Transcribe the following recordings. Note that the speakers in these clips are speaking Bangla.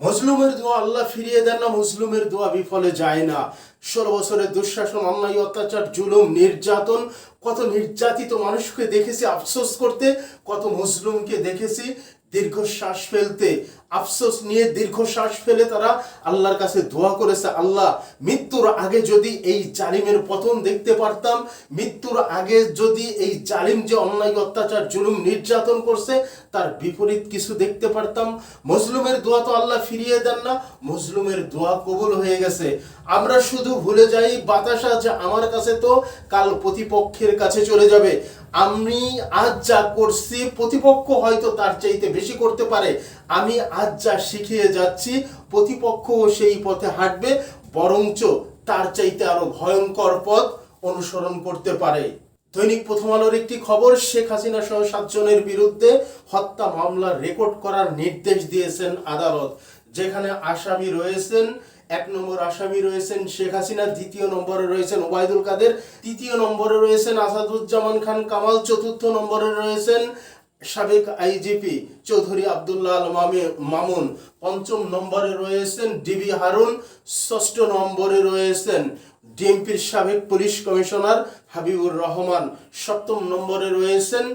মজলুমের দোয়া আল্লাহ ফিরিয়ে দেন না মজলুমের দোয়া বিফলে যায় না। ষোলো বছরের দুঃশাসন, অন্যায়, অত্যাচার, জুলুম, নির্যাতন, কত নির্যাতিত মানুষকে দেখেছি আফসোস করতে, কত মজলুমকে দেখেছি দীর্ঘশ্বাস ফেলতে, আফসোস নিয়ে দীর্ঘশ্বাস ফেলে তারা আল্লাহর কাছে দোয়া করেছে, আল্লাহ, মৃত্যুর আগে যদি এই জালিমের পতন দেখতে পারতাম, মৃত্যুর আগে যদি এই জালিম যে অন্যায়, অত্যাচার, জুলুম, নির্যাতন করছে, তার বিপরীত কিছু দেখতে পারতাম। মজলুমের দোয়া তো আল্লাহ ফিরিয়ে দেন না মজলুমের দোয়া কবুল হয়ে গেছে। আমরা শুধু ভুলে যাই, বাতাসা যে আমার কাছে তো, কাল প্রতিপক্ষের কাছে চলে যাবে। আমি আজ যা করছি, প্রতিপক্ষ হয়তো তার চাইতে বেশি করতে পারে। আমি আজ যা শিখিয়ে যাচ্ছি, প্রতিপক্ষও সেই পথে হাঁটবে, বরঞ্চ তার চাইতে আরও ভয়ঙ্কর পথ অনুসরণ করতে পারে। দৈনিক প্রথম আলোর একটি খবর, শেখ হাসিনা সহ সাতজনের বিরুদ্ধে হত্যা মামলা রেকর্ড করার নির্দেশ দিয়েছেন আদালত। যেখানে আসামি রয়েছেন, এক নম্বর আসামি রয়েছেন শেখ হাসিনা, দ্বিতীয় নম্বরে রয়েছেন ওবায়দুল কাদের, তৃতীয় নম্বরে রয়েছেন আসাদুজ্জামান খান কামাল, চতুর্থ নম্বরে রয়েছেন সাবেক আইজিপি চৌধুরী আবদুল্লাহ আল মামে- মামুন, পঞ্চম নম্বরে রয়েছেন ডিবি হারুন, ষষ্ঠ নম্বরে রয়েছেন ডিএমপির সাবেক পুলিশ কমিশনার হাবিবুর রহমান, সপ্তম নম্বরে রয়েছেন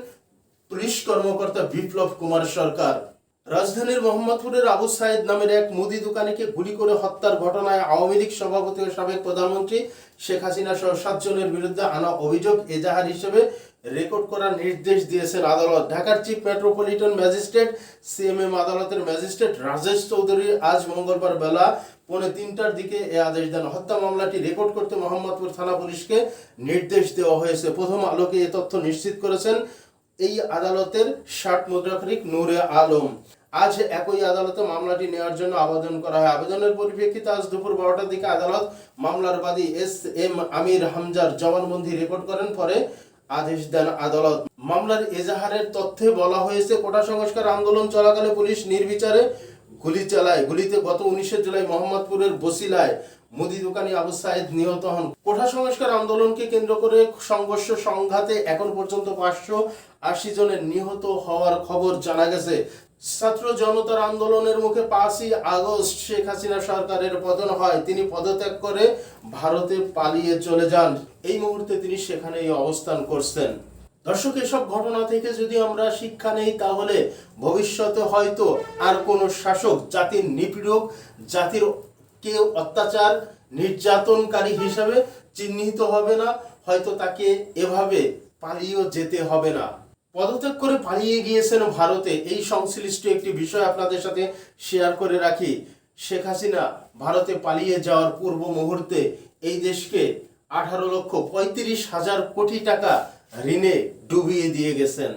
পুলিশ কর্মকর্তা বিপ্লব কুমার সরকার। রাজধানীর মোহাম্মদপুরের আবু সাইদ নামের এক মুদি দোকানিকে গুলি করে হত্যার ঘটনায় আওয়ামী লীগ সভাপতি ও সাবেক প্রধানমন্ত্রী শেখ হাসিনা সহ সাতজনের বিরুদ্ধে আনা অভিযোগ এজাহার হিসেবে রেকর্ড করার নির্দেশ দিয়েছেন আদালত। ঢাকার চিফ মেট্রোপলিটন ম্যাজিস্ট্রেট সিএমএম আদালতের ম্যাজিস্ট্রেট রাজেশ চৌধুরী আজ মঙ্গলবার বেলা পৌনে তিনটার দিকে এ আদেশ দেন। হত্যা মামলাটি রেকর্ড করতে মোহাম্মদপুর থানা পুলিশকে নির্দেশ দেওয়া হয়েছে। প্রথম আলোকে এ তথ্য নিশ্চিত করেছেন এই আদালতের ষাট মুদ্রাক্ষরিক নূরে আলম। আজ একই আদালতে মামলাটি নেওয়ার জন্য আবেদন করা হয়। আবেদনের পরিপ্রেক্ষিতে আজ দুপুর বারোটার দিকে আদালত মামলার বাদী এস এম আমির হামজার জবানবন্দি রেকর্ড করেন, পরে আদেশ দেন আদালত। মামলার এজাহারের তথ্যে বলা হয়েছে, কোটা সংস্কার আন্দোলন চলাকালে পুলিশ নির্বিচারে গুলি চালায়। গুলিতে গত উনিশে জুলাই মোহাম্মদপুরের বসিলায় মুদি দোকানি আবু সাইদ নিহত হন। কোঠা সংস্কার আন্দোলনকে কেন্দ্র করে সংঘর্ষ সংঘাতে এখন পর্যন্ত পাঁচশো আশি জনের নিহত হওয়ার খবর জানা গেছে। ছাত্র জনতার আন্দোলনের মুখে পাঁচই আগস্ট শেখ হাসিনা সরকারের পতন হয়। তিনি পদত্যাগ করে ভারতে পালিয়ে চলে যান। এই মুহূর্তে তিনি সেখানেই অবস্থান করছেন। দর্শক, এসব ঘটনা থেকে যদি আমরা শিক্ষা নেই, তাহলে ভবিষ্যতে হয়তো আর কোনো শাসক, জাতির নিপীড়ক, জাতির কেউ অত্যাচার, নির্যাতনকারী হিসাবে চিহ্নিত হবে না। হয়তো তাকে এভাবে পালিয়েও যেতে হবে না। পদত্যাগ করে পালিয়ে গিয়েছেন ভারতে, এই সংশ্লিষ্ট একটি বিষয় আপনাদের সাথে শেয়ার করে রাখি। শেখ হাসিনা ভারতে পালিয়ে যাওয়ার পূর্ব মুহূর্তে এই দেশকে আঠারো লক্ষ পঁয়ত্রিশ হাজার কোটি টাকা ঋণে ডুবিয়ে দিয়ে গেছেন।